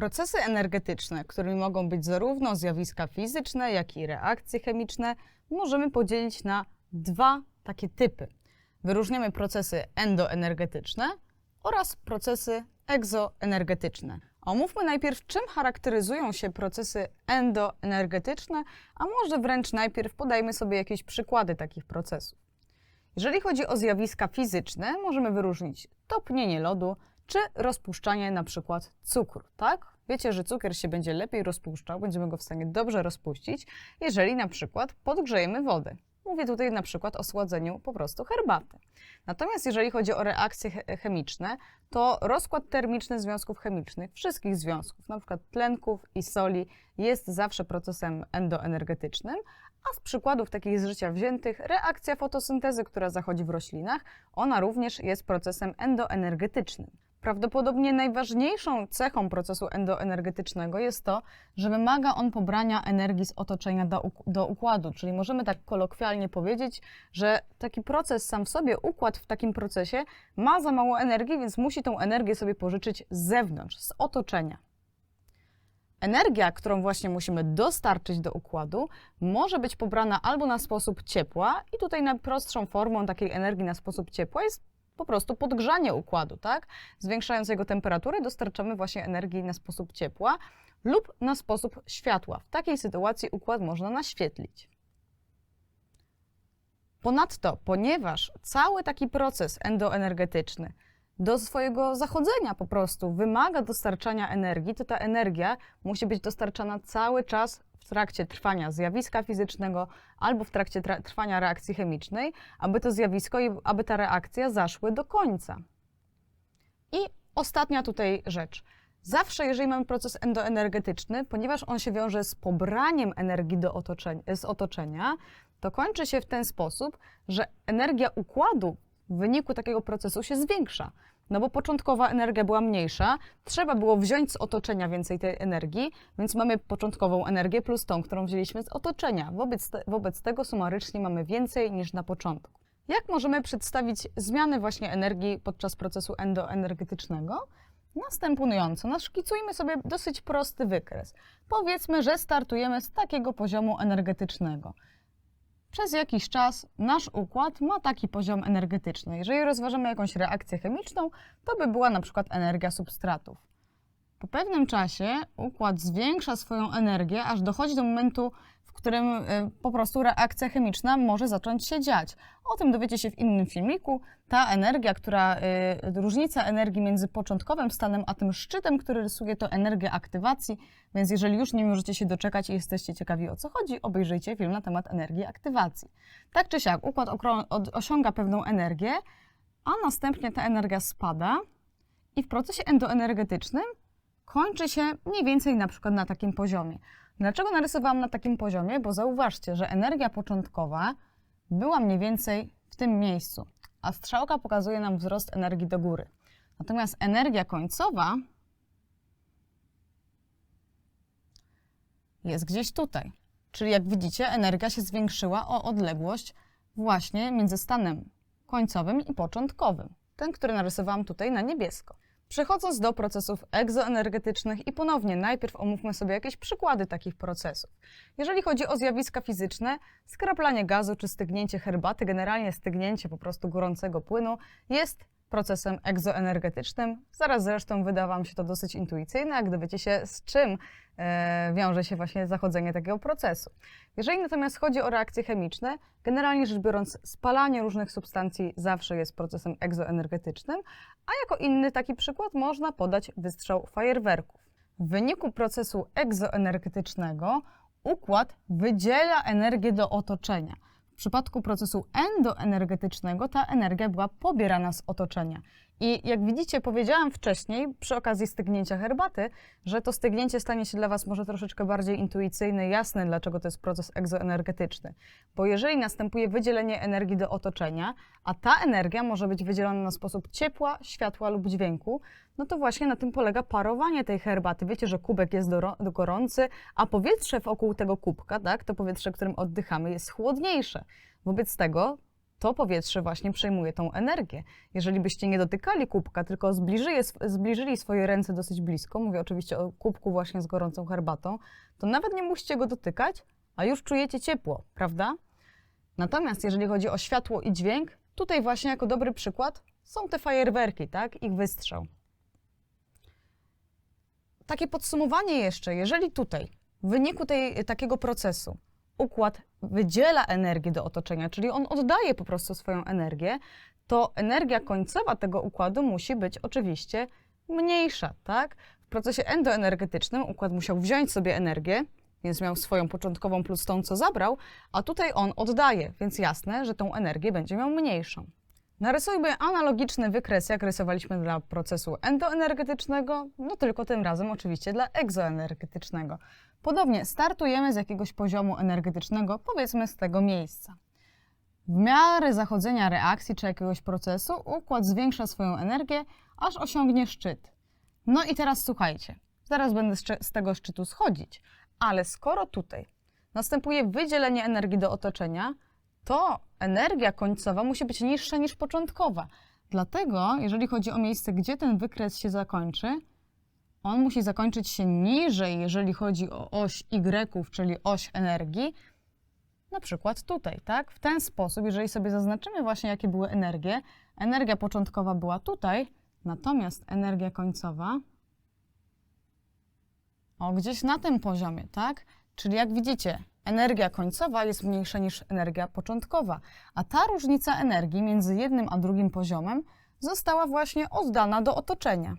Procesy energetyczne, którymi mogą być zarówno zjawiska fizyczne, jak i reakcje chemiczne, możemy podzielić na dwa takie typy. Wyróżniamy procesy endoenergetyczne oraz procesy egzoenergetyczne. Omówmy najpierw, czym charakteryzują się procesy endoenergetyczne, a może wręcz najpierw podajmy sobie jakieś przykłady takich procesów. Jeżeli chodzi o zjawiska fizyczne, możemy wyróżnić topnienie lodu czy rozpuszczanie na przykład cukru, tak? Wiecie, że cukier się będzie lepiej rozpuszczał, będziemy go w stanie dobrze rozpuścić, jeżeli na przykład podgrzejemy wodę. Mówię tutaj na przykład o sładzeniu po prostu herbaty. Natomiast jeżeli chodzi o reakcje che- chemiczne, to rozkład termiczny związków chemicznych, wszystkich związków, na przykład tlenków i soli, jest zawsze procesem endoenergetycznym, a z przykładów takich z życia wziętych, reakcja fotosyntezy, która zachodzi w roślinach, ona również jest procesem endoenergetycznym. Prawdopodobnie najważniejszą cechą procesu endoenergetycznego jest to, że wymaga on pobrania energii z otoczenia do, do układu, czyli możemy tak kolokwialnie powiedzieć, że taki proces sam w sobie, układ w takim procesie ma za mało energii, więc musi tą energię sobie pożyczyć z zewnątrz, z otoczenia. Energia, którą właśnie musimy dostarczyć do układu, może być pobrana albo na sposób ciepła, i tutaj najprostszą formą takiej energii na sposób ciepła jest po prostu podgrzanie układu, tak? Zwiększając jego temperaturę, dostarczamy właśnie energii na sposób ciepła lub na sposób światła. W takiej sytuacji układ można naświetlić. Ponadto, ponieważ cały taki proces endoenergetyczny do swojego zachodzenia po prostu wymaga dostarczania energii, to ta energia musi być dostarczana cały czas trakcie trwania zjawiska fizycznego albo w trakcie tra- trwania reakcji chemicznej, aby to zjawisko i aby ta reakcja zaszły do końca. I ostatnia tutaj rzecz. Zawsze, jeżeli mamy proces endoenergetyczny, ponieważ on się wiąże z pobraniem energii do otoczenia, z otoczenia, to kończy się w ten sposób, że energia układu w wyniku takiego procesu się zwiększa. No bo początkowa energia była mniejsza, trzeba było wziąć z otoczenia więcej tej energii, więc mamy początkową energię plus tą, którą wzięliśmy z otoczenia. Wobec, te, wobec tego sumarycznie mamy więcej niż na początku. Jak możemy przedstawić zmiany właśnie energii podczas procesu endoenergetycznego? Następująco, naszkicujmy sobie dosyć prosty wykres. Powiedzmy, że startujemy z takiego poziomu energetycznego. Przez jakiś czas nasz układ ma taki poziom energetyczny. Jeżeli rozważamy jakąś reakcję chemiczną, to by była na przykład energia substratów. Po pewnym czasie układ zwiększa swoją energię, aż dochodzi do momentu, którym y, po prostu reakcja chemiczna może zacząć się dziać. O tym dowiecie się w innym filmiku. Ta energia, która, y, różnica energii między początkowym stanem a tym szczytem, który rysuje, to energia aktywacji. Więc jeżeli już nie możecie się doczekać i jesteście ciekawi o co chodzi, obejrzyjcie film na temat energii aktywacji. Tak czy siak, układ osiąga pewną energię, a następnie ta energia spada i w procesie endoenergetycznym kończy się mniej więcej na przykład na takim poziomie. Dlaczego narysowałam na takim poziomie? Bo zauważcie, że energia początkowa była mniej więcej w tym miejscu, a strzałka pokazuje nam wzrost energii do góry. Natomiast energia końcowa jest gdzieś tutaj. Czyli jak widzicie, energia się zwiększyła o odległość właśnie między stanem końcowym i początkowym. Ten, który narysowałam tutaj na niebiesko. Przechodząc do procesów egzoenergetycznych i ponownie najpierw omówmy sobie jakieś przykłady takich procesów. Jeżeli chodzi o zjawiska fizyczne, skraplanie gazu czy stygnięcie herbaty, generalnie stygnięcie po prostu gorącego płynu jest procesem egzoenergetycznym. Zaraz zresztą wyda Wam się to dosyć intuicyjne, jak dowiecie się z czym e, wiąże się właśnie zachodzenie takiego procesu. Jeżeli natomiast chodzi o reakcje chemiczne, generalnie rzecz biorąc spalanie różnych substancji zawsze jest procesem egzoenergetycznym, a jako inny taki przykład można podać wystrzał fajerwerków. W wyniku procesu egzoenergetycznego układ wydziela energię do otoczenia. W przypadku procesu endoenergetycznego ta energia była pobierana z otoczenia. I jak widzicie, powiedziałam wcześniej przy okazji stygnięcia herbaty, że to stygnięcie stanie się dla Was może troszeczkę bardziej intuicyjne, jasne, dlaczego to jest proces egzoenergetyczny. Bo jeżeli następuje wydzielenie energii do otoczenia, a ta energia może być wydzielona na sposób ciepła, światła lub dźwięku, no to właśnie na tym polega parowanie tej herbaty. Wiecie, że kubek jest gorący, a powietrze wokół tego kubka, tak, to powietrze, którym oddychamy, jest chłodniejsze. Wobec tego to powietrze właśnie przejmuje tą energię. Jeżeli byście nie dotykali kubka, tylko zbliżyli, swoje ręce dosyć blisko, mówię oczywiście o kubku właśnie z gorącą herbatą, to nawet nie musicie go dotykać, a już czujecie ciepło, prawda? Natomiast jeżeli chodzi o światło i dźwięk, tutaj właśnie jako dobry przykład są te fajerwerki, tak? Ich wystrzał. Takie podsumowanie jeszcze, jeżeli tutaj w wyniku tej, takiego procesu układ wydziela energię do otoczenia, czyli on oddaje po prostu swoją energię, to energia końcowa tego układu musi być oczywiście mniejsza, tak? W procesie endoenergetycznym układ musiał wziąć sobie energię, więc miał swoją początkową plus tą, co zabrał, a tutaj on oddaje, więc jasne, że tą energię będzie miał mniejszą. Narysujmy analogiczny wykres, jak rysowaliśmy dla procesu endoenergetycznego, no tylko tym razem oczywiście dla egzoenergetycznego. Podobnie startujemy z jakiegoś poziomu energetycznego, powiedzmy z tego miejsca. W miarę zachodzenia reakcji czy jakiegoś procesu układ zwiększa swoją energię, aż osiągnie szczyt. No i teraz słuchajcie, zaraz będę z, tego szczytu schodzić, ale skoro tutaj następuje wydzielenie energii do otoczenia, to energia końcowa musi być niższa niż początkowa. Dlatego, jeżeli chodzi o miejsce, gdzie ten wykres się zakończy, on musi zakończyć się niżej, jeżeli chodzi o oś Y, czyli oś energii, na przykład tutaj, tak? W ten sposób, jeżeli sobie zaznaczymy właśnie, jakie były energie, energia początkowa była tutaj, natomiast energia końcowa o gdzieś na tym poziomie, tak? Czyli jak widzicie, energia końcowa jest mniejsza niż energia początkowa, a ta różnica energii między jednym a drugim poziomem została właśnie oddana do otoczenia.